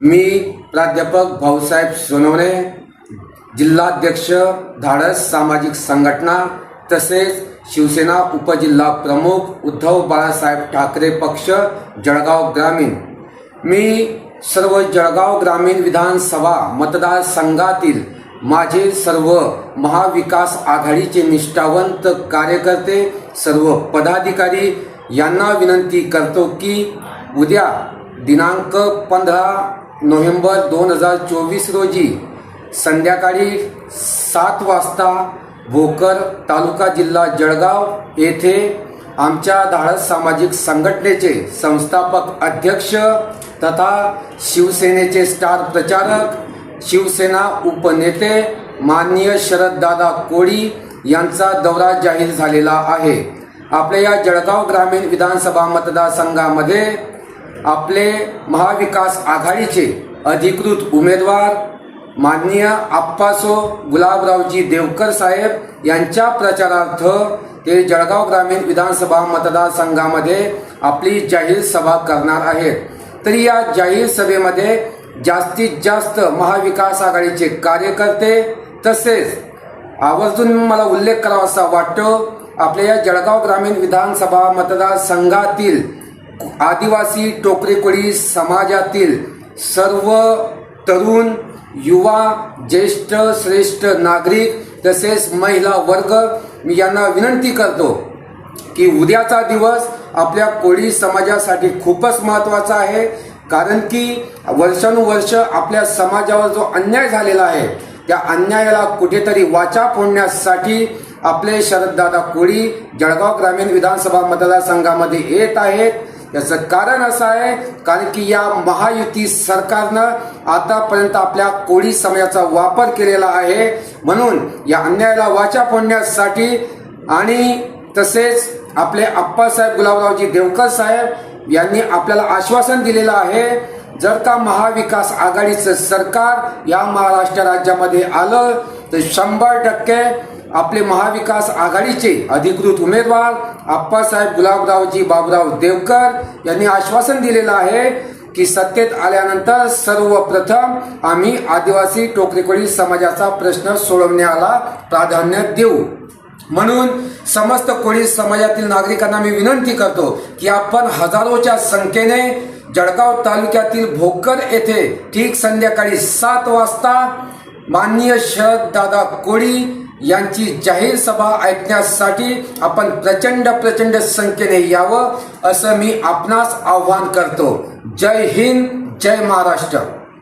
मी प्राध्यापक भाऊसाहेब सोनवणे जिल्हाध्यक्ष धाडस सामाजिक संघटना तसेच शिवसेना उपजिल्हा प्रमुख उद्धव बाळासाहेब ठाकरे पक्ष जळगाव ग्रामीण. मी सर्व जळगाव ग्रामीण विधानसभा मतदारसंघातील माझे सर्व महाविकास आघाडीचे निष्ठावंत कार्यकर्ते सर्व पदाधिकारी यांना विनंती करतो की उद्या दिनांक पंधरा नोव्हेंबर दोन हजार चोवीस रोजी संध्याकाळी सात वाजता भोकर तालुका जिल्हा जळगाव येथे आमच्या धाडस सामाजिक संघटनेचे संस्थापक अध्यक्ष तथा शिवसेनेचे स्टार प्रचारक शिवसेना उपनेते माननीय शरददादा कोळी यांचा दौरा जाहीर झालेला आहे. आपल्या या जळगाव ग्रामीण विधानसभा मतदारसंघामध्ये आपले महाविकास आघाडीचे अधिकृत उमेदवार माननीय आप्पासो गुलाबरावजी देवकर साहेब यांच्या प्रचारार्थ ते जळगाव ग्रामीण विधानसभा मतदारसंघामध्ये आपली जाहीर सभा करणार आहेत. तरी या जाहीर सभेमध्ये जास्तीत जास्त महाविकास आघाडीचे कार्यकर्ते तसेच आवर्जून मला उल्लेख करावासा वाटतो आपल्या या जळगाव ग्रामीण विधानसभा मतदारसंघातील आदिवासी टोकरेकोळी समाजातील सर्व तरुण युवा ज्येष्ठ श्रेष्ठ नागरिक तसेच महिला वर्ग मी यांना विनंती करतो की उद्याचा दिवस आपल्या कोळी समाजासाठी खूपच महत्त्वाचा आहे. कारण की वर्षानुवर्ष आपल्या समाजावर जो अन्याय झालेला आहे त्या अन्यायाला कुठेतरी वाचा फोडण्यासाठी आपले शरददादा कोळी जळगाव ग्रामीण विधानसभा मतदारसंघामध्ये येत आहेत. याचं कारण असं आहे कारण की या महायुती सरकारनं आतापर्यंत आपल्या कोळी समाजाचा वापर केलेला आहे. म्हणून या अन्यायाला वाचा फोडण्यासाठी आणि तसेच आपले आप्पासाहेब गुलाबरावजी देवकर साहेब यांनी आपल्याला आश्वासन दिलेलं आहे जर का महाविकास आघाडीचं सरकार या महाराष्ट्र राज्यामध्ये आलं तर शंभर टक्के आपले महाविकास आघाडीचे अधिकृत उमेदवार आप्पासाहेब गुलाबरावजी बाबुराव देवकर यांनी आश्वासन दिलेलं आहे की सत्तेत आल्यानंतर सर्वप्रथम आम्ही आदिवासी टोकरेकोळी समाजाचा प्रश्न सोडवण्याला प्राधान्य देऊ. म्हणून समस्त कोळी समाजातील नागरिकांना मी विनंती करतो की आपण हजारोच्या संख्येने जळगाव तालुक्यातील भोकर येथे ठीक संध्याकाळी सात वाजता माननीय शरद दादा कोळी यांची जाहीर सभा ऐकण्यासाठी आपण प्रचंड प्रचंड संख्येने यावं असं मी आपणास आव्हान करतो. जय हिंद जय महाराष्ट्र.